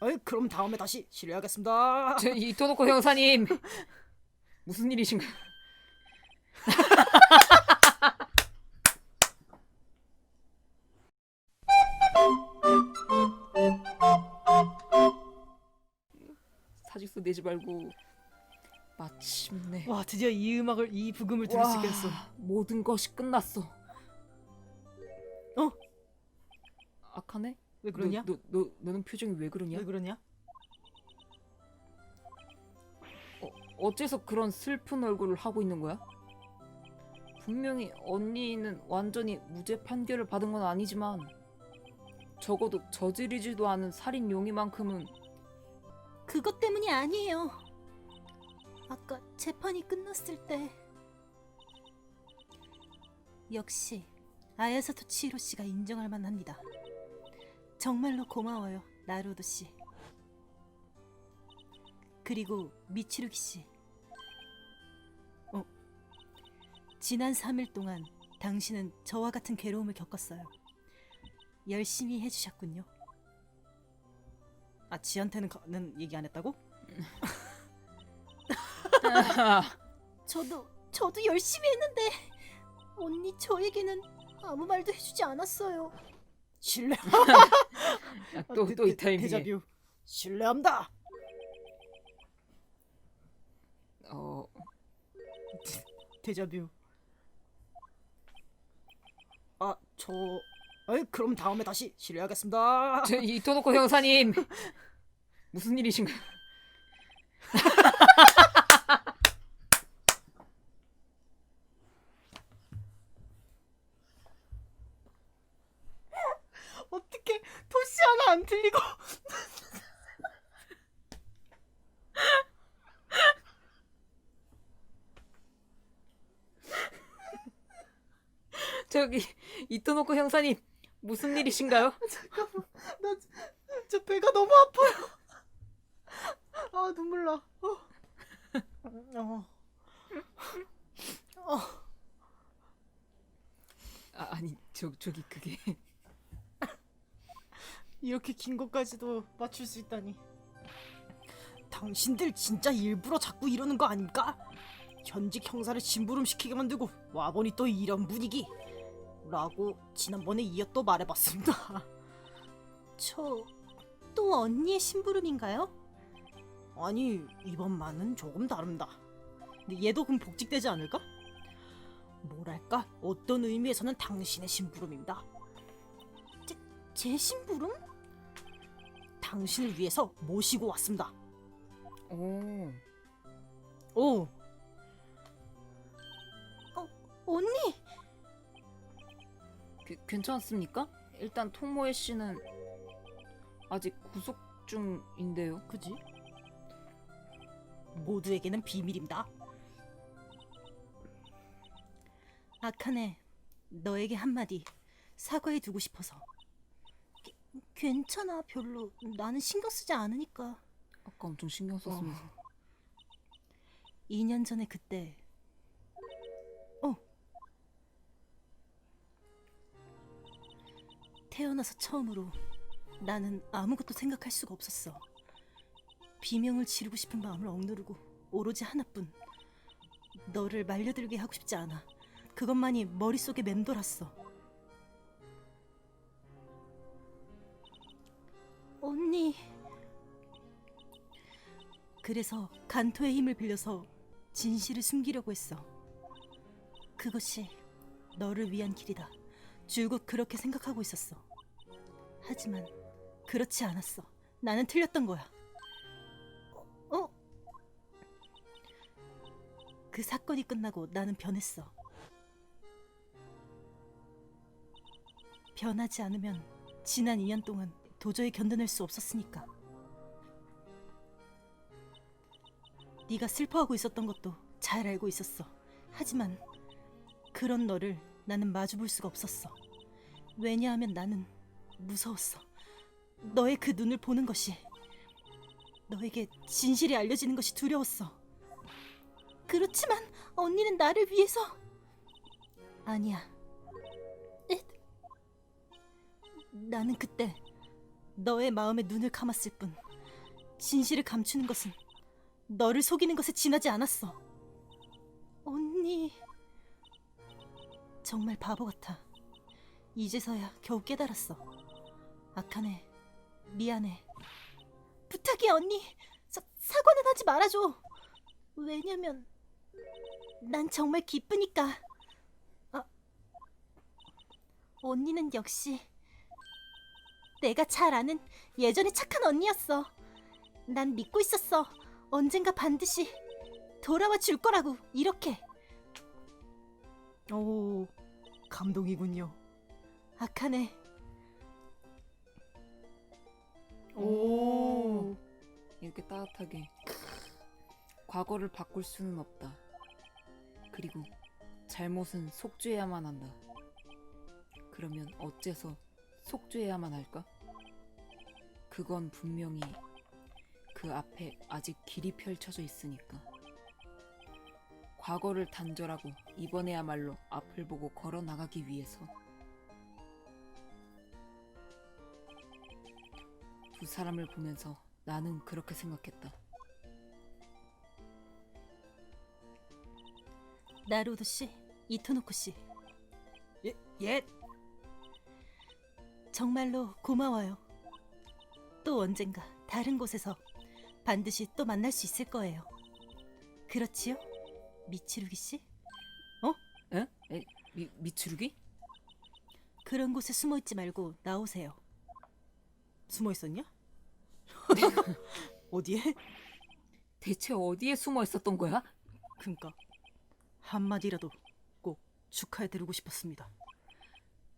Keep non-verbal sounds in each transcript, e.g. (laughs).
어이, 그럼 다음에 다시 실례하겠습니다. (laughs) 저 이토노코 형사님 무슨 일이신가요? (laughs) 사직서 내지 말고 마침내 와, 드디어 이 음악을 이 부금을 들을 수 와, 있겠어. 모든 것이 끝났어. 어? 아카네? 왜 그러냐? 너, 너, 너 너는 표정이 왜 그러냐? 왜 그러냐? 어째서 그런 슬픈 얼굴을 하고 있는 거야? 분명히 언니는 완전히 무죄 판결을 받은 건 아니지만 적어도 저지르지도 않은 살인 용의만큼은 그것 때문이 아니에요. 아까 재판이 끝났을 때 역시 아야사토 치히로 씨가 인정할 만합니다. 정말로 고마워요, 나루도 씨. 그리고 미치루기 씨. 어. 지난 3일 동안 당신은 저와 같은 괴로움을 겪었어요. 열심히 해주셨군요. 아, 지한테는 가는 얘기 안 했다고? (laughs) 저도 저도 열심히 했는데 언니 저에게는 아무 말도 해주지 않았어요. 실례. (laughs) 또또 이 타이밍에 데자뷰. 실례합니다. 어, 데자뷰. 아, 저 어이, 그럼 다음에 다시 실례하겠습니다. 저 이토노코 형사님 (laughs) 무슨 일이신가요? (laughs) 어떻게 토시 하나 안 틀리고 (laughs) 저기 이토노코 형사님 무슨 일이신가요? (laughs) 저 배가 너무 아파요. 아 눈물 나. 어. 어. 어. 아, 아니 저 저기 그게 이렇게 긴 것까지도 맞출 수 있다니. 당신들 진짜 일부러 자꾸 이러는 거 아닙니까? 현직 형사를 심부름 시키게 만들고 와보니 또 이런 분위기. 라고 지난번에 이어 또 말해봤습니다. (laughs) 저 또 언니의 심부름인가요? 아니 이번만은 조금 다릅니다. 근데 얘도 그럼 복직되지 않을까? 뭐랄까 어떤 의미에서는 당신의 심부름입니다. 제 심부름? 당신을 위해서 모시고 왔습니다. 오 오, 언니 그, 괜찮습니까? 일단 토모에 씨는 아직 구속 중인데요. 그지? 모두에게는 비밀입니다. 아카네 너에게 한마디 사과해 두고 싶어서 게- 괜찮아 별로. 나는 신경 쓰지 않으니까. 아까 엄청 신경 썼으면서. 2년 전에 그때. 어. 태어나서 처음으로 나는 아무것도 생각할 수가 없었어. 비명을 지르고 싶은 마음을 억누르고 오로지 하나뿐. 너를 말려들게 하고 싶지 않아. 그것만이 머릿속에 맴돌았어 그래서 간토의 힘을 빌려서 진실을 숨기려고 했어. 그것이 너를 위한 길이다. 줄곧 그렇게 생각하고 있었어. 하지만 그렇지 않았어. 나는 틀렸던 거야. 어? 그 사건이 끝나고 나는 변했어. 변하지 않으면 지난 2년 동안 도저히 견뎌낼 수 없었으니까. 네가 슬퍼하고 있었던 것도 잘 알고 있었어. 하지만 그런 너를 나는 마주볼 수가 없었어. 왜냐하면 나는 무서웠어. 너의 그 눈을 보는 것이 너에게 진실이 알려지는 것이 두려웠어. 그렇지만 언니는 나를 위해서 아니야. 에? 나는 그때 너의 마음에 눈을 감았을 뿐 진실을 감추는 것은 너를 속이는 것에 지나지 않았어. 언니 정말 바보 같아. 이제서야 겨우 깨달았어. 아카네 미안해. 부탁이야 언니. 사, 사과는 하지 말아줘. 왜냐면 난 정말 기쁘니까. 아, 언니는 역시 내가 잘 아는 예전에 착한 언니였어. 난 믿고 있었어. 언젠가 반드시 돌아와 줄 거라고 이렇게. 오, 감동이군요. 아카네. 오. 이렇게 따뜻하게 과거를 바꿀 수는 없다. 그리고 잘못은 속죄해야만 한다. 그러면 어째서 속죄해야만 할까? 그건 분명히 그 앞에 아직 길이 펼쳐져 있으니까. 과거를 단절하고 이번에야말로 앞을 보고 걸어 나가기 위해서 두 사람을 보면서 나는 그렇게 생각했다. 나루도 씨, 이토노코 씨. 예, 예. 정말로 고마워요. 또 언젠가 다른 곳에서 반드시 또 만날 수 있을 거예요. 그렇지요? 미치루기 씨? 에? 에? 미, 미추르기? 그런 곳에 숨어 있지 말고 나오세요. 숨어 있었냐? (laughs) 어디에? 대체 어디에 숨어 있었던 거야? 그니까 한마디라도 꼭 축하해 드리고 싶었습니다.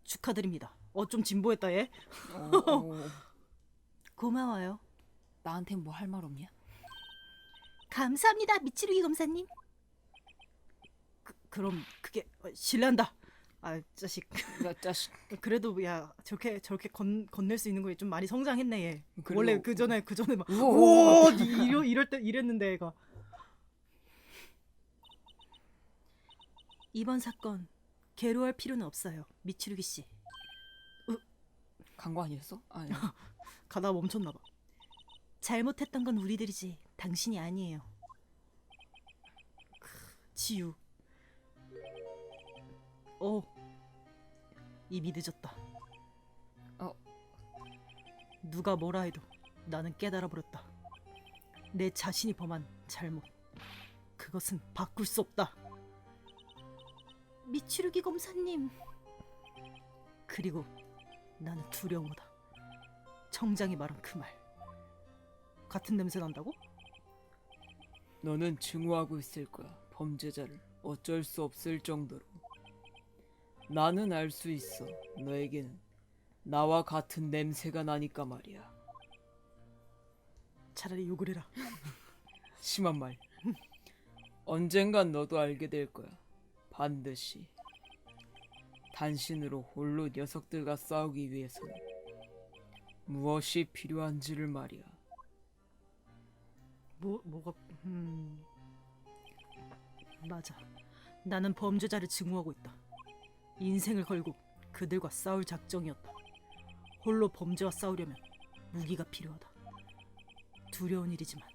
축하드립니다. 어좀 진보했다 얘. 어, 어, (laughs) 고마워요. 나한테 뭐할 말 없냐? 감사합니다, 미치루기 검사님. 그, 그럼 그게 어, 실례한다. 아 자식. 야 자식. (laughs) 그래도 야 저렇게 저렇게 건, 건넬 수 있는 거에 좀 많이 성장했네 얘. 그리고- 원래 그 전에 그 전에 막 우와. 오, 이럴 이럴 때 이랬는데 애가. 이번 사건 괴로워할 필요는 없어요, 미치루기 씨. 간 거 아니었어? 아니. (laughs) 가다 멈췄나 봐. 잘못했던 건 우리들이지 당신이 아니에요. 지유. 어. 이미 늦었다. 어. 누가 뭐라 해도 나는 깨달아 버렸다. 내 자신이 범한 잘못. 그것은 바꿀 수 없다. 미치루기 검사님, 그리고 나는 두려워다. 청장이 말한 그 말. 같은 냄새 난다고? 너는 증오하고 있을 거야. 범죄자를 어쩔 수 없을 정도로. 나는 알 수 있어. 너에게는 나와 같은 냄새가 나니까 말이야. 차라리 욕을 해라. (laughs) 심한 말. 언젠간 너도 알게 될 거야. 반드시. 단신으로 홀로 녀석들과 싸우기 위해서는 무엇이 필요한지를 말이야. 뭐 뭐가 음 맞아. 나는 범죄자를 증오하고 있다. 인생을 걸고 그들과 싸울 작정이었다. 홀로 범죄와 싸우려면 무기가 필요하다. 두려운 일이지만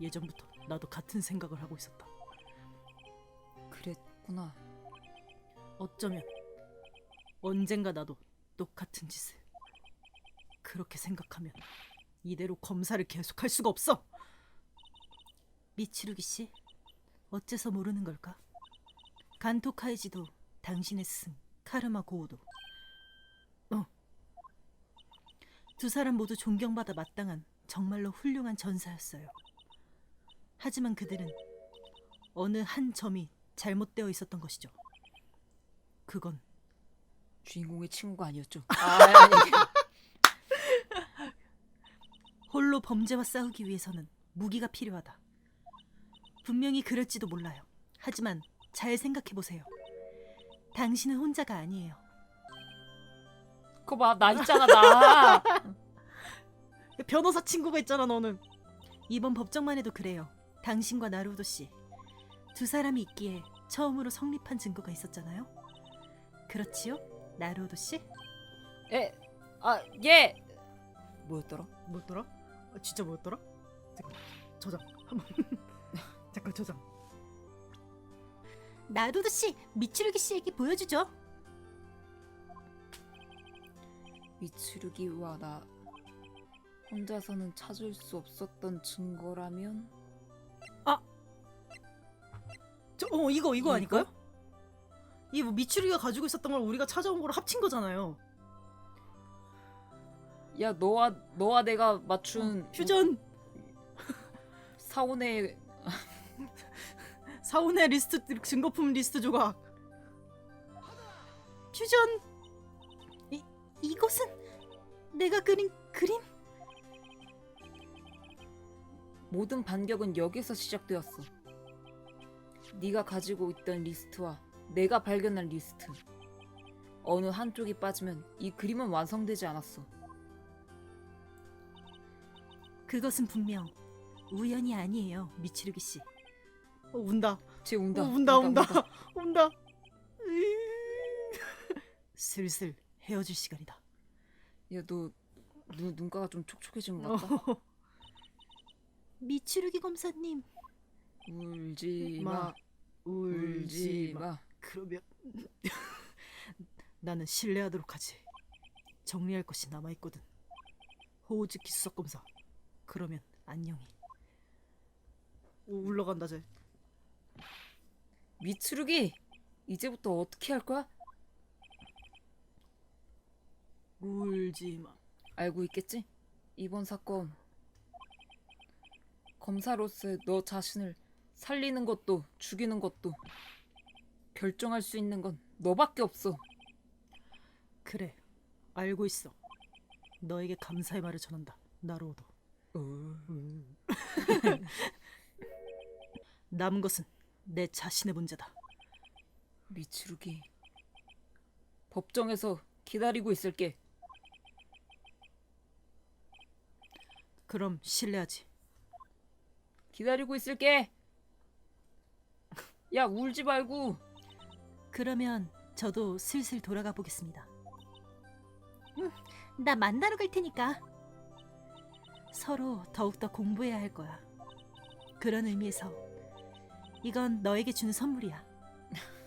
예전부터 나도 같은 생각을 하고 있었다. 그랬구나. 어쩌면 언젠가 나도 똑같은 짓을 그렇게 생각하면 이대로 검사를 계속할 수가 없어. 미치루기 씨, 어째서 모르는 걸까? 간토 카이지도 당신의 스승 카르마 고우도, 어, 두 사람 모두 존경받아 마땅한 정말로 훌륭한 전사였어요. 하지만 그들은 어느 한 점이 잘못되어 있었던 것이죠. 그건 주인공의 친구가 아니었죠. (laughs) 아. (laughs) 홀로 범죄와 싸우기 위해서는 무기가 필요하다. 분명히 그럴지도 몰라요. 하지만 잘 생각해 보세요. 당신은 혼자가 아니에요. 그거 봐, 나 있잖아, 나. (laughs) 변호사 친구가 있잖아 너는. 이번 법정만 해도 그래요. 당신과 나루도 씨. 두 사람이 있기에 처음으로 성립한 증거가 있었잖아요. 그렇지요? 나루도 씨? 에, 아, 예. 뭐였더라? 뭐였더라? 아, 진짜 뭐였더라? 잠깐 저장 한번 (laughs) 잠깐 저장 나도도 씨 미츠루기 씨에게 보여주죠. 미츠루기와 나 혼자서는 찾을 수 없었던 증거라면 저, 어 이거 이거 이거? 아닐까요? 이 뭐 미추리가 가지고 있었던 걸 우리가 찾아온 거를 합친 거잖아요. 야 너와 너와 내가 맞춘 어, 퓨전 사원의 사운의 리스트 증거품 리스트 조각. 퓨전 이 이것은 내가 그린 그림? 모든 반격은 여기서 시작되었어. 네가 가지고 있던 리스트와 내가 발견한 리스트. 어느 한쪽이 빠지면 이 그림은 완성되지 않았어. 그것은 분명 우연이 아니에요, 미츠루기 씨. 어, 운다. 쟤 운다. 어, 운다 운다 운다. (laughs) 슬슬 헤어질 시간이다. 야, 너 눈, 눈가가 좀 촉촉해진 것 같다. 어, (laughs) 미츠루기 검사님, 울지 마. 마. 울지 마. 그러면 (laughs) 나는 신뢰하도록 하지. 정리할 것이 남아 있거든. 호우즈키 수석 검사. 그러면 안녕히. 오, 올라간다 쟤. 미츠루기! 이제부터 어떻게 할 거야? 울지 마. 알고 있겠지? 이번 사건 검사로서의 너 자신을 살리는 것도 죽이는 것도 결정할 수 있는 건 너밖에 없어. 그래. 알고 있어. 너에게 감사의 말을 전한다. 나로도. (laughs) 남은 것은 내 자신의 문제다. 미츠루기 법정에서 기다리고 있을게. 그럼 신뢰하지. 기다리고 있을게. (laughs) 야 울지 말고. 그러면 저도 슬슬 돌아가 보겠습니다. 응, 나 만나러 갈 테니까. 서로 더욱더 공부해야 할 거야. 그런 의미에서 이건 너에게 주는 선물이야.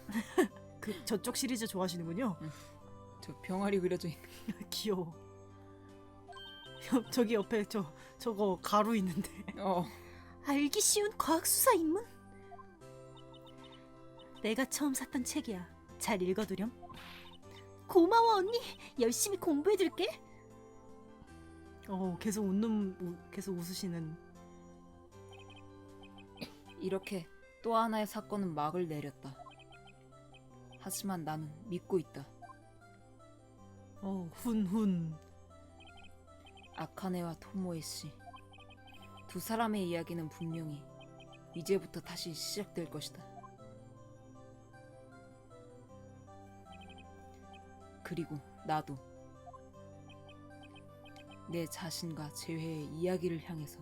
(laughs) 그 저쪽 시리즈 좋아하시는군요. 저 병아리 그려져 있는. (laughs) 귀여워. 여- 저기 옆에 저 저거 가루 있는데. 어. 알기 쉬운 과학 수사 인문? 내가 처음 샀던 책이야. 잘 읽어두렴. 고마워 언니. 열심히 공부해둘게. 어 계속 웃는 우- 계속 웃으시는. 이렇게 또 하나의 사건은 막을 내렸다. 하지만 나는 믿고 있다. 어 훈훈. 아카네와 토모에 씨. 두 사람의 이야기는 분명히 이제부터 다시 시작될 것이다. 그리고 나도 내 자신과 재회의 이야기를 향해서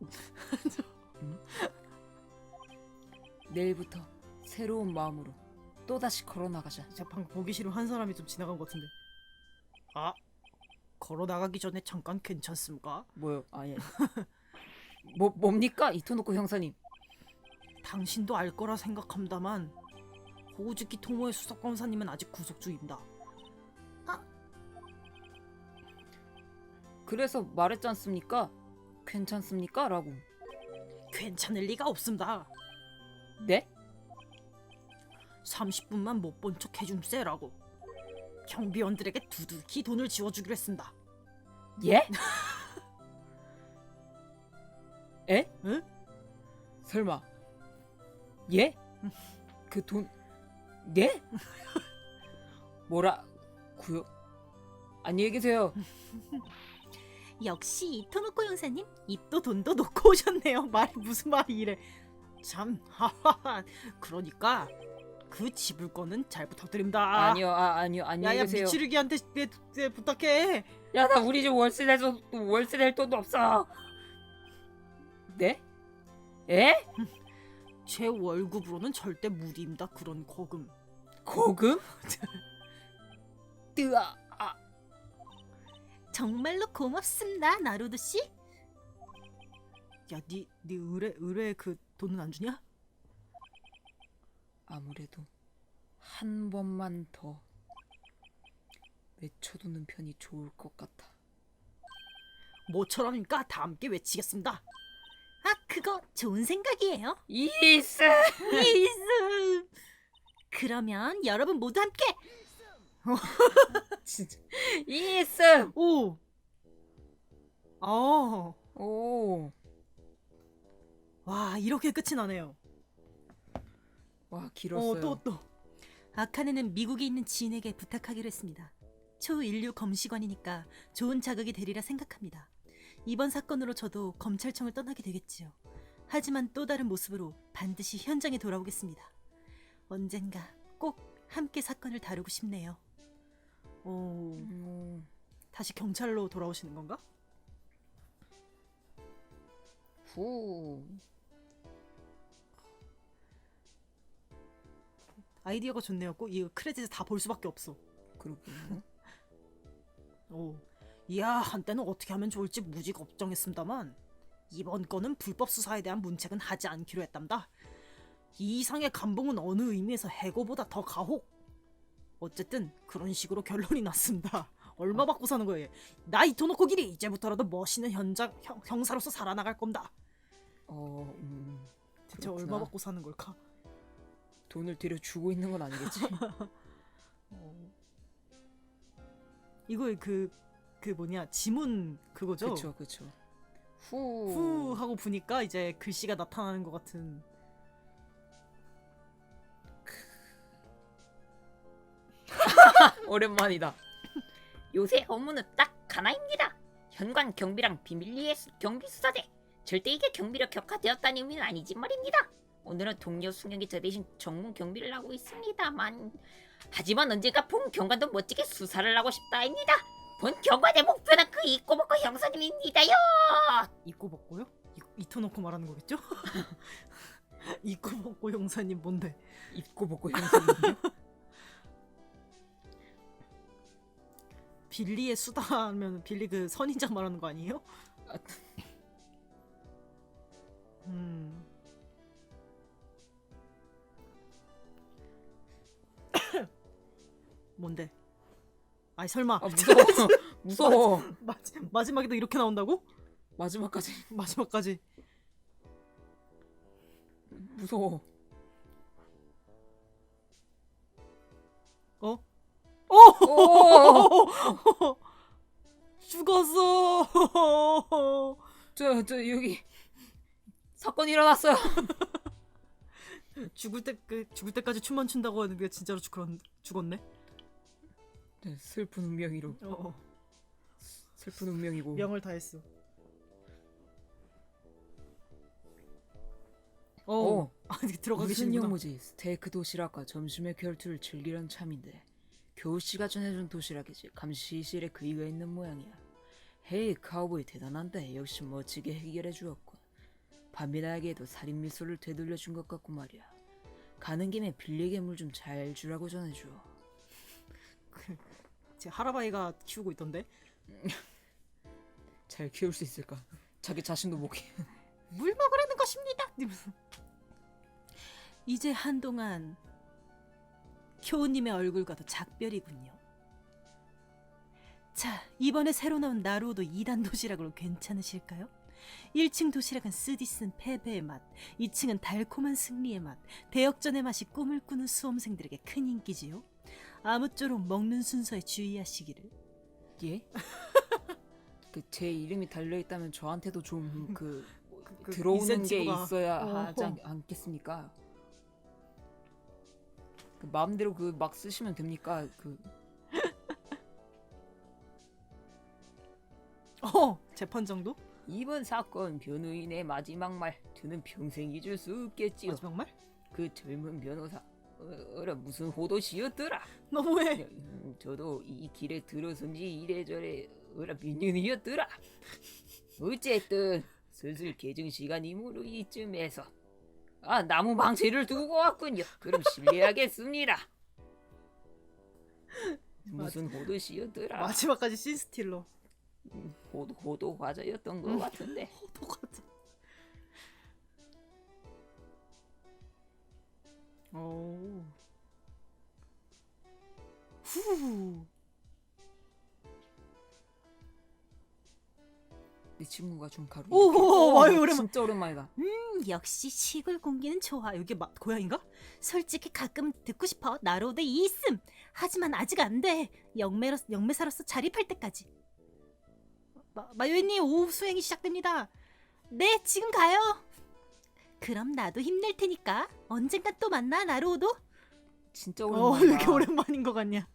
(laughs) 응? 내일부터 새로운 마음으로 또다시 걸어나가자. 제가 방금 보기 싫은 한 사람이 좀 지나간 것 같은데. 아 걸어 나가기 전에 잠깐 괜찮습니까? 뭐요? 아 예. (laughs) 뭐 뭡니까 이토노코 형사님? 당신도 알 거라 생각합니다만 호우즈키 토모의 수석 검사님은 아직 구속 중입니다. 그래서 말했지 않습니까? 괜찮습니까? 라고. 괜찮을 리가 없습니다. 네? 30분만 못 본 척 해줌세라고. 경비원들에게 두둑히 돈을 지워주기로 했습니다. 예? (laughs) 에? 응? 설마. 예? 그 돈, 예? 뭐라고요? 안녕히 계세요. (laughs) 역시 이토노코 형사님 입도 돈도 놓고 오셨네요. 말이 무슨 말이 이래. 참, (laughs) 하하하. 그러니까 그 지불 거는 잘 부탁드립니다. 아니요, 아, 아니요, 안녕히 야야 계세요. 미치르기한테 내, 내 부탁해. 야, 나 우리 집 월세 낼 돈, 월세 낼 돈도 없어. 네? 에? (laughs) 제 월급으로는 절대 무리입니다. 그런 거금. 고금? (laughs) 뜨아, 아, 정말로 고맙습니다, 나루도 씨. 야, 니, 니 의뢰 의뢰 그 돈은 안 주냐? 아무래도 한 번만 더 외쳐두는 편이 좋을 것 같아. 모처럼이니까 다 함께 외치겠습니다. 아, 그거 좋은 생각이에요. 이스! 이스. 그러면 여러분 모두 함께 (laughs) 진짜 이스! 오. 어. 오, 와, 이렇게 끝이 나네요. 와 길었어요. 어, 또 또. 아카네는 미국에 있는 지인에게 부탁하기로 했습니다. 초인류 검시관이니까 좋은 자극이 되리라 생각합니다. 이번 사건으로 저도 검찰청을 떠나게 되겠지요. 하지만 또 다른 모습으로 반드시 현장에 돌아오겠습니다. 언젠가 꼭 함께 사건을 다루고 싶네요. 오. 음, 다시 경찰로 돌아오시는 건가? 후. 아이디어가 좋네요. 꼭 이 크레딧을 다 볼 수밖에 없어. 그렇군요. (laughs) 오. 이야, 한때는 어떻게 하면 좋을지 무지 걱정했습니다만 이번 건은 불법 수사에 대한 문책은 하지 않기로 했답니다. 이 이상의 감봉은 어느 의미에서 해고보다 더 가혹. 어쨌든 그런 식으로 결론이 났습니다. (laughs) 얼마 받고 사는 거예요? 나 이토노코 길이 이제부터라도 멋있는 현장 형, 형사로서 살아나갈 겁니다. 어, 음, 그렇구나. 얼마 받고 사는 걸까? 돈을 들여 주고 있는 건 아니겠지? (laughs) 어. 이거 그, 그 뭐냐 지문 그거죠? 그쵸, 그쵸. 후. 후 하고 보니까 이제 글씨가 나타나는 것 같은 (laughs) 오랜만이다. 요새 업무는 딱 하나입니다. 현관 경비랑 비밀리에 수- 경비 수사대. 절대 이게 경비로 격화되었다는 의미는 아니지 말입니다. 오늘은 동료 승용이 저 대신 전문 경비를 하고 있습니다만 하지만 언젠가 본 경관도 멋지게 수사를 하고 싶다입니다. 본 경관의 목표는 그 잊고 먹고 형사님입니다요. 잊고 먹고요? 이, 잊어놓고 말하는 거겠죠? (laughs) 잊고 먹고 형사님 뭔데? 입고 먹고 형사님. 빌리의 수다하면 빌리 그 선인장 말하는 거 아니에요? 아. 음. 뭔데? 아니 설마 아 무서워. (laughs) 무서워. 마지, 마지막에도 이렇게 나온다고? 마지막까지 (laughs) 마지막까지 무서워. 어? 오! (laughs) 죽었어. 저, 저 여기 사건이 일어났어요. 죽을 때 그 죽을 때까지 춤만 춘다고 하는데 진짜로 죽, 죽었네. 네, 슬픈 운명이로 어, 슬픈 운명이고. 명을 다했어. 어, 어, 아, 이게 들어가 무슨 계시는구나. 영무지? 스테이크 도시락과 점심의 결투를 즐기란 참인데 겨우 씨가 전해준 도시락이지 감시실에 그이가 있는 모양이야. 헤이 카우보이 대단한데 역시 멋지게 해결해 주었군. 밤이나에게도 살인 미소를 되돌려 준 것 같고 말이야. 가는 김에 빌리에게 물 좀 잘 주라고 전해줘. (laughs) 제 할아바이가 키우고 있던데. 잘 키울 수 있을까? 자기 자신도 못 키. (laughs) 물 먹으라는 것입니다. 이러면서. 이제 한동안 교우님의 얼굴과도 작별이군요. 자, 이번에 새로 나온 나루오도 2단 도시락으로 괜찮으실까요? 1층 도시락은 쓰디쓴 패배의 맛, 2층은 달콤한 승리의 맛, 대역전의 맛이 꿈을 꾸는 수험생들에게 큰 인기지요. 아무쪼록 먹는 순서에 주의하시기를. 예? (laughs) 그 제 이름이 달려 있다면 저한테도 좀 (laughs) 그그 들어오는 게 인센티브가. 있어야 어허. 하지 않, 않겠습니까? 그 마음대로 그 막 쓰시면 됩니까? 그 (laughs) 어, 재판 정도? 이번 사건 변호인의 마지막 말 저는 평생 잊을 수 없겠지요. 마지막 말? 그 젊은 변호사 어, 어라 무슨 호도시였더라. 너무해. 음, 저도 이 길에 들어선지 이래저래 어라 몇 년이었더라. 어쨌든 슬슬 개정 시간이므로 이쯤에서 아 나무 방패를 두고 왔군요. 그럼 실례하겠습니다. 무슨 호도시였더라. 마지막까지 씬스틸러. 호도 호도 과자였던 것 음. 같은데. 오. 내 친구가 준 가루. 오, 오, 어, 아유, 오랜만- 진짜 오랜만이다. 음, 역시 시골 공기는 좋아. 여기 마, 고양인가? 솔직히 가끔 듣고 싶어. 나로도 이 있음. 하지만 아직 안 돼. 영매로, 영매사로서 자립할 때까지. 마, 마요이님 오후 수행이 시작됩니다. 네, 지금 가요. 그럼 나도 힘낼 테니까 언젠간 또 만나 나로도. 진짜 어, 오랜만이다. 왜 이렇게 오랜만인 것 같냐?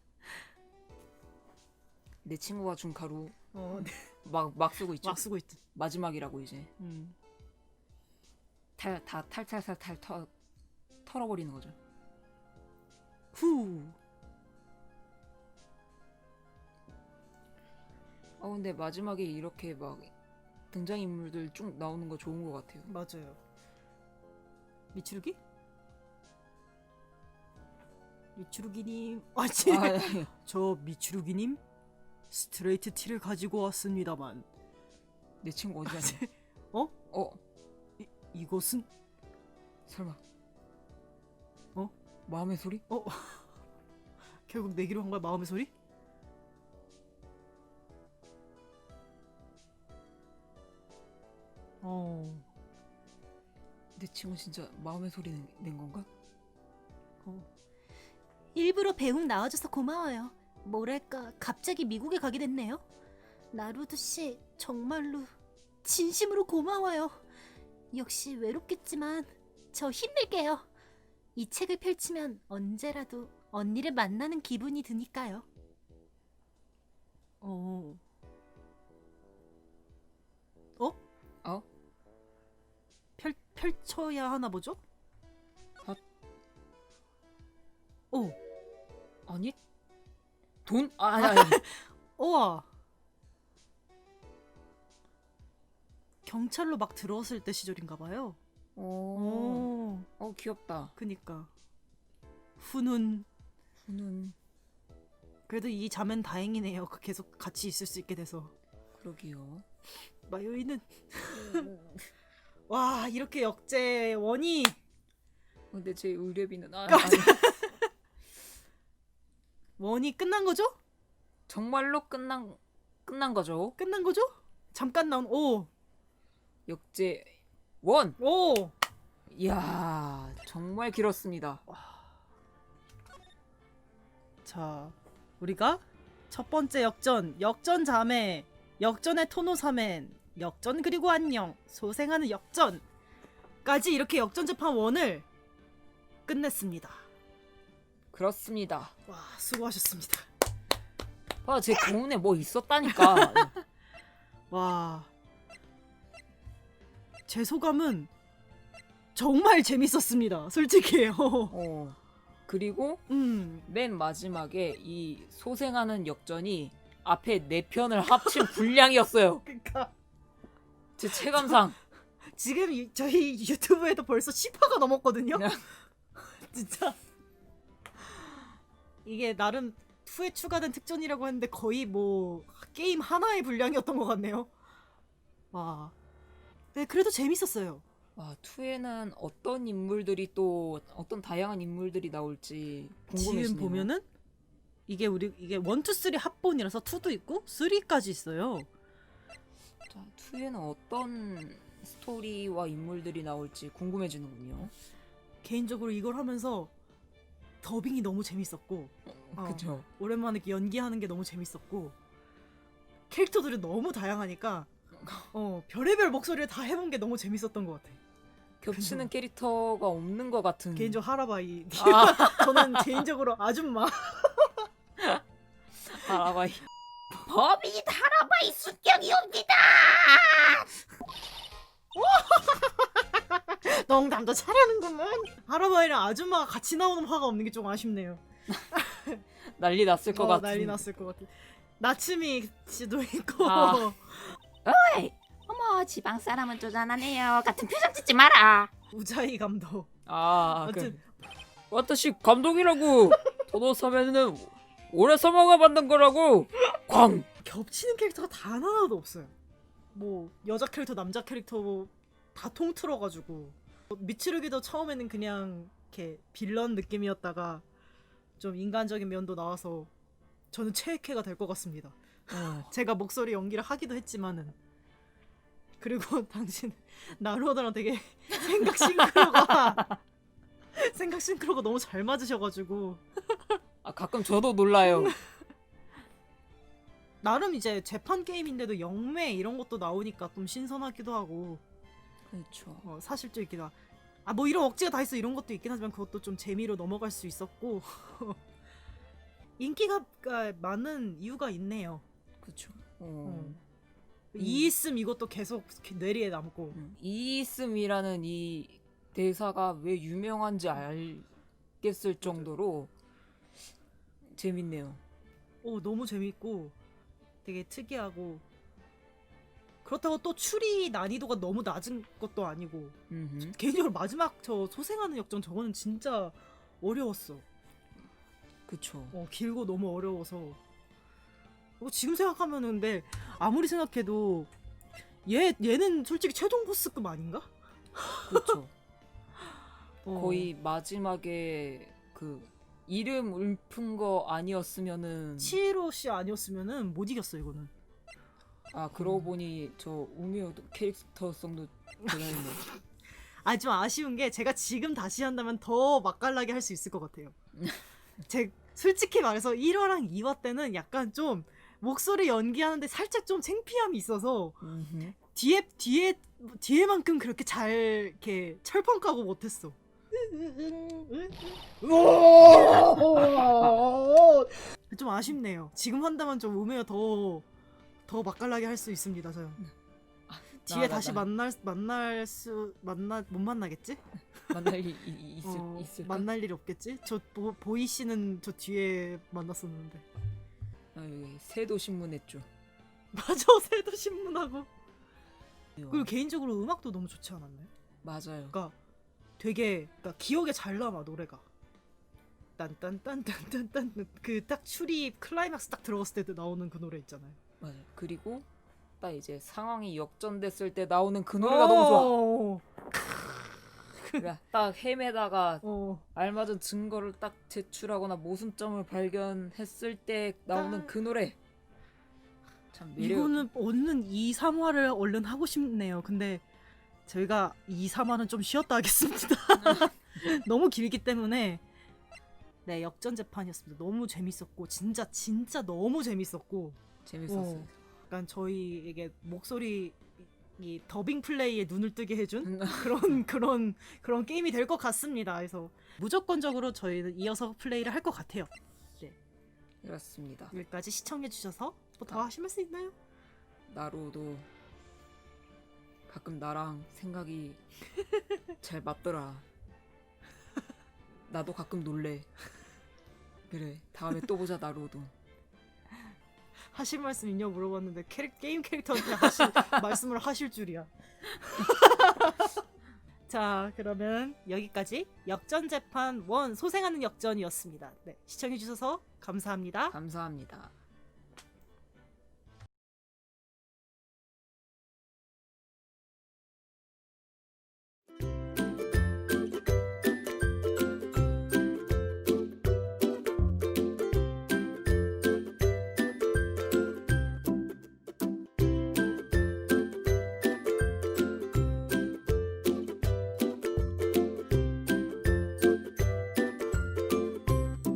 내 친구가 준 가루 어, 네, 막 막 쓰고 있죠. 막 쓰고 있지. 마지막이라고 이제 음. 탈 다 탈탈탈탈 터 털어버리는 거죠. 후. 어 근데 마지막에 이렇게 막 등장 인물들 쭉 나오는 거 좋은 것 같아요. 맞아요. 미추루기? 미추루기님, 아, 지, 아, 예. (laughs) 저 미추루기님 스트레이트 티를 가지고 왔습니다만 내 친구 어디 갔냐? 어? 어 이, 이것은 설마? 어? 마음의 소리? 어 (laughs) 결국 내기로 한 거야 마음의 소리? 어, 내 친구 진짜 마음의 소리 낸, 낸 건가? 어. 일부러 배웅 나와줘서 고마워요. 뭐랄까 갑자기 미국에 가게 됐네요. 나루도 씨 정말로 진심으로 고마워요. 역시 외롭겠지만 저 힘낼게요. 이 책을 펼치면 언제라도 언니를 만나는 기분이 드니까요. 어, 어? 펼 펼쳐야 하나 보죠? 아. 오, 아니 돈? 아 아니 아니 (laughs) 우와. 경찰로 막 들어왔을 때 시절인가 봐요. 어, 오, 어 귀엽다. 그니까. 훈훈. 훈훈 그래도 이 자매는 다행이네요. 그 계속 같이 있을 수 있게 돼서. 그러기요. 마요이는 (laughs) 와 이렇게 역제 원이 근데 제 의뢰비는 아, 아니, 원이 끝난 거죠? 정말로 끝난 끝난 거죠. 끝난 거죠? 잠깐 나온 오 역제 원. 오. 이야 정말 길었습니다. 자 우리가 첫 번째 역전 역전 자매 역전의 토노사멘 역전 그리고 안녕 소생하는 역전까지 이렇게 역전 재판 원을 끝냈습니다. 그렇습니다. 와 수고하셨습니다. 아제 교훈에 뭐 있었다니까. (laughs) 와. 제 소감은 정말 재밌었습니다. 솔직히요. (laughs) 어 그리고 음. 맨 마지막에 이 소생하는 역전이 앞에 네 편을 합친 분량이었어요. (laughs) 그러니까 제 체감상 지금 이- 저희 유튜브에도 벌써 10화가 넘었거든요. 네. 진짜 이게 나름 후에 추가된 특전이라고 했는데 거의 뭐 게임 하나의 분량이었던 것 같네요. 와. 네, 그래도 재밌었어요. 와 2에는 어떤 인물들이 또 어떤 다양한 인물들이 나올지 궁금해지네요. 지금 보면은 이게 우리 이게 1, 2, 3 합본이라서 2도 있고 3까지 있어요. 자, 2에는 어떤 스토리와 인물들이 나올지 궁금해지는군요. 개인적으로 이걸 하면서 더빙이 너무 재밌었고 어. 그죠? 오랜만에 이렇게 연기하는 게 너무 재밌었고 캐릭터들이 너무 다양하니까 어 별의별 목소리를 다 해본 게 너무 재밌었던 것 같아. 겹치는 캐릭터가 없는 것 같은. 개인적으로 하라바이 아, (laughs) 저는 개인적으로 아줌마 (laughs) 하라바이. 범인 할아바이 순경이옵니다. (laughs) 농담도 잘하는구만. 하라바이랑 아줌마가 같이 나오는 화가 없는 게 좀 아쉽네요. (laughs) 난리 났을 것 어, 같은. 난리 났을 것 같아. 나츠미 씨도 있고 아. (laughs) 어이, 어머 지방 사람은 쪼잔하네요. 같은 표정 짓지 마라. 우자이 감독. 아, 아무튼 그 와타시 감독이라고. (laughs) 도도사면은 오래 써먹어 만든 거라고. 꽝. 겹치는 캐릭터가 단 하나도 없어요. 뭐 여자 캐릭터, 남자 캐릭터 뭐 다 통틀어가지고 미츠루기도 처음에는 그냥 이렇게 빌런 느낌이었다가 좀 인간적인 면도 나와서 저는 최애캐가 될 것 같습니다. 어, (laughs) 제가 목소리 연기를 하기도 했지만은 그리고 (laughs) 당신 나루오더랑 되게 생각 싱크로가 (laughs) 생각 싱크로가 너무 잘 맞으셔가지고 아 가끔 저도 놀라요. 나름 이제 재판 게임인데도 영매 이런 것도 나오니까 좀 신선하기도 하고 그렇죠. 어, 사실 좀 있긴 아뭐 이런 억지가 다 있어 이런 것도 있긴 하지만 그것도 좀 재미로 넘어갈 수 있었고 (laughs) 인기가 가- 많은 이유가 있네요. 그렇죠. 어. 음. 이 있음 이것도 계속 뇌리에 남고 음, 이있음이라는 이 대사가 왜 유명한지 알겠을 정도로 재밌네요. 오 너무 재밌고 되게 특이하고 그렇다고 또 추리 난이도가 너무 낮은 것도 아니고 음흠. 개인적으로 마지막 저 소생하는 역전 저거는 진짜 어려웠어. 그쵸. 어, 길고 너무 어려워서. 어, 지금 생각하면은 근데 아무리 생각해도 얘 얘는 솔직히 최종 보스급 아닌가? 그쵸. (laughs) 어. 거의 마지막에 그 이름 읊은 거 아니었으면은 치히로 씨 아니었으면은 못 이겼어 이거는. 아 그러고 보니 저 우미호도 캐릭터성도 대단했네. (laughs) 아좀 아쉬운 게 제가 지금 다시 한다면 더 맛깔나게 할 수 있을 것 같아요. (laughs) 제 솔직히 말해서 1화랑 2화 때는 약간 좀 목소리 연기하는데 살짝 좀 창피함이 있어서 음흠. 뒤에 뒤에 뒤에만큼 그렇게 잘 이렇게 철펑하고 못했어. 좀 아쉽네요. 지금 한다면 좀 우메가 더 더 맛깔나게 할 수 있습니다. 저. 뒤에 나, 나, 다시 나. 만날 만날 수 만나 못 만나겠지? 만날 일 이- 있을 어, 있을까? 만날 일이 없겠지? 저 보, 보이 씨는 저 뒤에 만났었는데. 아, 여기 새도 신문했죠. (laughs) 맞아, 새도 신문하고. 그리고 개인적으로 음악도 너무 좋지 않았나요? 맞아요. 그러니까 되게 그러니까 기억에 잘 남아 노래가. 딴딴딴딴딴딴 그딱 추리 클라이막스 딱 들어갔을 때 나오는 그 노래 있잖아요. 맞아요. 그리고 딱 이제 상황이 역전됐을 때 나오는 그 노래가 너무 좋아. 그러니까 딱 헤매다가 어. 알맞은 증거를 딱 제출하거나 모순점을 발견했을 때 나오는 딱. 그 노래. 참 매력. 이거는 얻는 2, 3화를 얼른 하고 싶네요. 근데 저희가 2, 3화는 좀 쉬었다 하겠습니다. (laughs) 너무 길기 때문에 네 역전 재판이었습니다. 너무 재밌었고 진짜 진짜 너무 재밌었고 재밌었어요. 어. 약간 저희에게 목소리 이 더빙 플레이에 눈을 뜨게 해준 음, (laughs) 그런 그런 그런 게임이 될 것 같습니다. 그래서 무조건적으로 저희는 이어서 플레이를 할 것 같아요. 그렇습니다. 여기까지 시청해 주셔서 뭐더 하실 말씀 있나요? 나로도 가끔 나랑 생각이 (laughs) 잘 맞더라. 나도 가끔 놀래. 그래 다음에 또 보자 나로도. 하실 말씀 있냐고 물어봤는데 캐릭, 게임 캐릭터한테 하실 (laughs) 말씀을 하실 줄이야. (laughs) 자, 그러면 여기까지 역전 재판 원 소생하는 역전이었습니다. 네, 시청해 주셔서 감사합니다. 감사합니다.